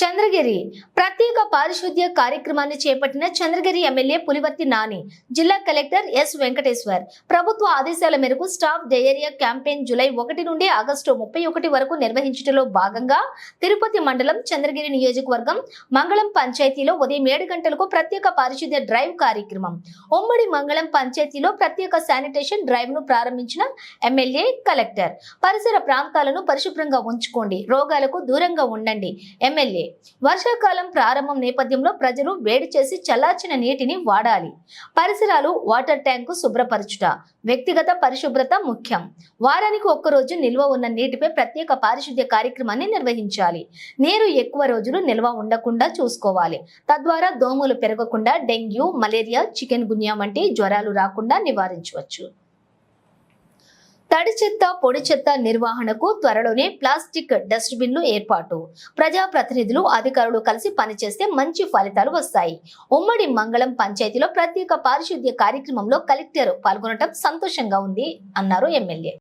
చంద్రగిరి. ప్రత్యేక పారిశుద్ధ్య కార్యక్రమాన్ని చేపట్టిన చంద్రగిరి ఎమ్మెల్యే పులివర్తి నాని జిల్లా కలెక్టర్ ఎస్ వెంకటేశ్వర్. ప్రభుత్వ ఆదేశాల మేరకు స్టాఫ్ డయేరియా క్యాంపెయిన్ జులై ఒకటి నుండి ఆగస్టు ముప్పై ఒకటి వరకు నిర్వహించడంలో భాగంగా తిరుపతి మండలం చంద్రగిరి నియోజకవర్గం మంగళం పంచాయతీలో ఉదయం ఏడు గంటలకు ప్రత్యేక పారిశుద్ధ్య డ్రైవ్ కార్యక్రమం. ఉమ్మడి మంగళం పంచాయతీలో ప్రత్యేక శానిటేషన్ డ్రైవ్ను ప్రారంభించిన ఎమ్మెల్యే కలెక్టర్. పరిసర ప్రాంతాలను పరిశుభ్రంగా ఉంచుకోండి. రోగాలకు దూరంగా ఉండండి. ఎమ్మెల్యే వర్షాకాలం ప్రారంభం నేపథ్యంలో ప్రజలు వేడి చేసి చల్లార్చిన నీటిని వాడాలి. పరిసరాలు వాటర్ ట్యాంకు శుభ్రపరచుట. వ్యక్తిగత పరిశుభ్రత ముఖ్యం. వారానికి ఒక్కరోజు నిల్వ ఉన్న నీటిపై ప్రత్యేక పారిశుద్ధ్య కార్యక్రమాన్ని నిర్వహించాలి. నీరు ఎక్కువ రోజులు నిల్వ ఉండకుండా చూసుకోవాలి. తద్వారా దోమలు పెరగకుండా డెంగ్యూ మలేరియా చికెన్ గున్యా వంటి జ్వరాలు రాకుండా నివారించవచ్చు. తడి చెత్త పొడి చెత్త నిర్వహణకు త్వరలోనే ప్లాస్టిక్ డస్ట్బిన్లు ఏర్పాటు. ప్రజాప్రతినిధులు అధికారులు కలిసి పనిచేస్తే మంచి ఫలితాలు వస్తాయి. ఉమ్మడి మంగళం పంచాయతీలో ప్రత్యేక పారిశుద్ధ్య కార్యక్రమంలో కలెక్టర్ పాల్గొనడం సంతోషంగా ఉంది అన్నారు ఎమ్మెల్యే.